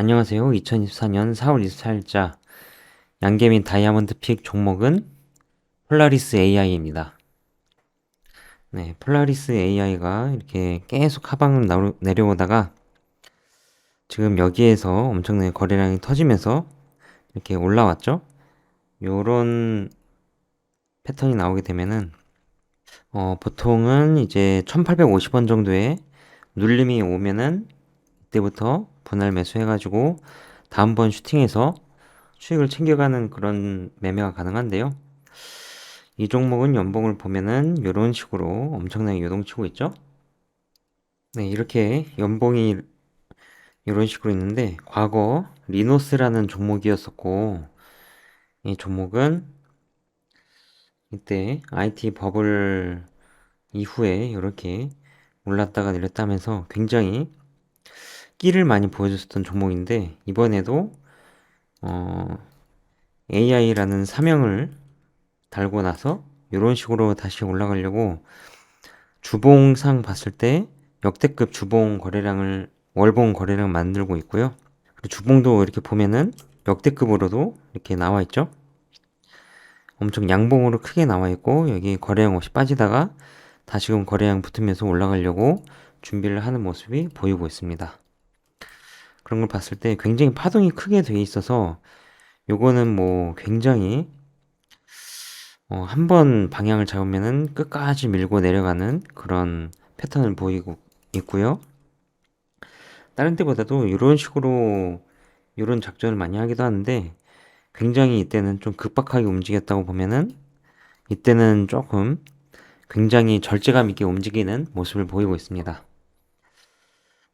안녕하세요. 2024년 4월 24일자 양계민 다이아몬드 픽 종목은 폴라리스 AI입니다. 네, 폴라리스 AI가 이렇게 계속 하방을 내려오다가 지금 여기에서 엄청나게 거래량이 터지면서 이렇게 올라왔죠. 요런 패턴이 나오게 되면은 어, 보통은 이제 1850원 정도의 눌림이 오면은 이때부터 분할 매수해가지고 다음번 슈팅해서 수익을 챙겨가는 그런 매매가 가능한데요. 이 종목은 연봉을 보면은 이런 식으로 엄청나게 요동치고 있죠. 네, 이렇게 연봉이 이런 식으로 있는데 과거 리노스라는 종목이었었고 이 종목은 이때 IT 버블 이후에 이렇게 올랐다가 내렸다면서 굉장히 끼를 많이 보여줬었던 종목인데 이번에도 어, AI라는 사명을 달고 나서 이런 식으로 다시 올라가려고 주봉상 봤을 때 역대급 주봉 거래량을 월봉 거래량 만들고 있고요. 그리고 주봉도 이렇게 보면은 역대급으로도 이렇게 나와 있죠. 엄청 양봉으로 크게 나와 있고 여기 거래량 없이 빠지다가 다시금 거래량 붙으면서 올라가려고 준비를 하는 모습이 보이고 있습니다. 그런 걸 봤을 때 굉장히 파동이 크게 돼 있어서 요거는 뭐 굉장히 어, 한 번 방향을 잡으면은 끝까지 밀고 내려가는 그런 패턴을 보이고 있고요. 다른 때보다도 이런 식으로 이런 작전을 많이 하기도 하는데 굉장히 이때는 좀 급박하게 움직였다고 보면은 이때는 조금 굉장히 절제감 있게 움직이는 모습을 보이고 있습니다.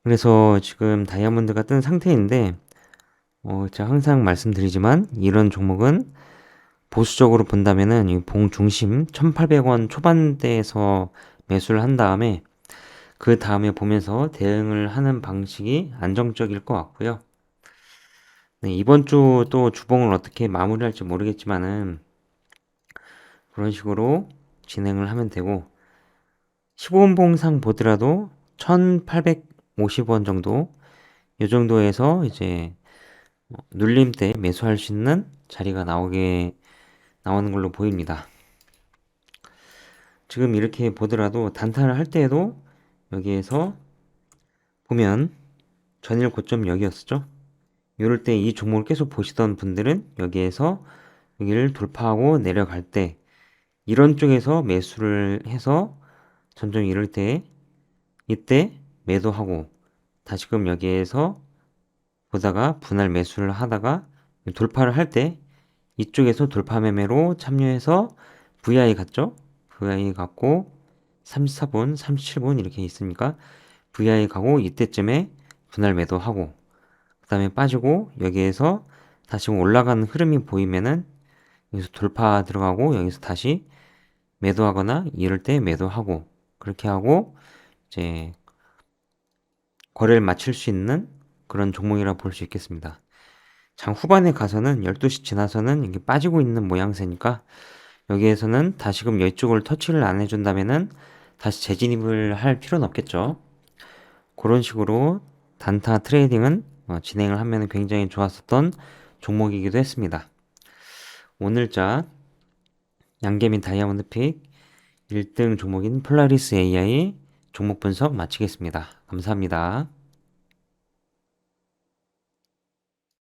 그래서 지금 다이아몬드가 뜬 상태인데 어, 제가 항상 말씀드리지만 이런 종목은 보수적으로 본다면은 이 봉 중심 1800원 초반대에서 매수를 한 다음에 그 다음에 보면서 대응을 하는 방식이 안정적일 것 같고요. 네, 이번 주 또 주봉을 어떻게 마무리할지 모르겠지만은 그런 식으로 진행을 하면 되고 15분봉상 보더라도 1850원 정도 이 정도에서 이제 눌림 때 매수할 수 있는 자리가 나오게 나오는 걸로 보입니다. 지금 이렇게 보더라도 단타를 할 때에도 여기에서 보면 전일 고점 여기였었죠. 이럴 때 이 종목을 계속 보시던 분들은 여기에서 여기를 돌파하고 내려갈 때 이런 쪽에서 매수를 해서 점점 이럴 때 이때 매도하고 다시금 여기에서 보다가 분할 매수를 하다가 돌파를 할 때 이쪽에서 돌파 매매로 참여해서 VI 갔죠? VI 갔고 34분, 37분 이렇게 있으니까 VI 가고 이때쯤에 분할 매도하고 그 다음에 빠지고 여기에서 다시 올라가는 흐름이 보이면은 여기서 돌파 들어가고 여기서 다시 매도하거나 이럴 때 매도하고 그렇게 하고 이제 거래를 마칠 수 있는 그런 종목이라 볼 수 있겠습니다. 장 후반에 가서는 12시 지나서는 이게 빠지고 있는 모양새니까 여기에서는 다시금 이쪽을 터치를 안 해준다면은 다시 재진입을 할 필요는 없겠죠. 그런 식으로 단타 트레이딩은 어, 진행을 하면 굉장히 좋았었던 종목이기도 했습니다. 오늘자 양계민 다이아몬드 픽 1등 종목인 폴라리스 AI 종목 분석 마치겠습니다. 감사합니다.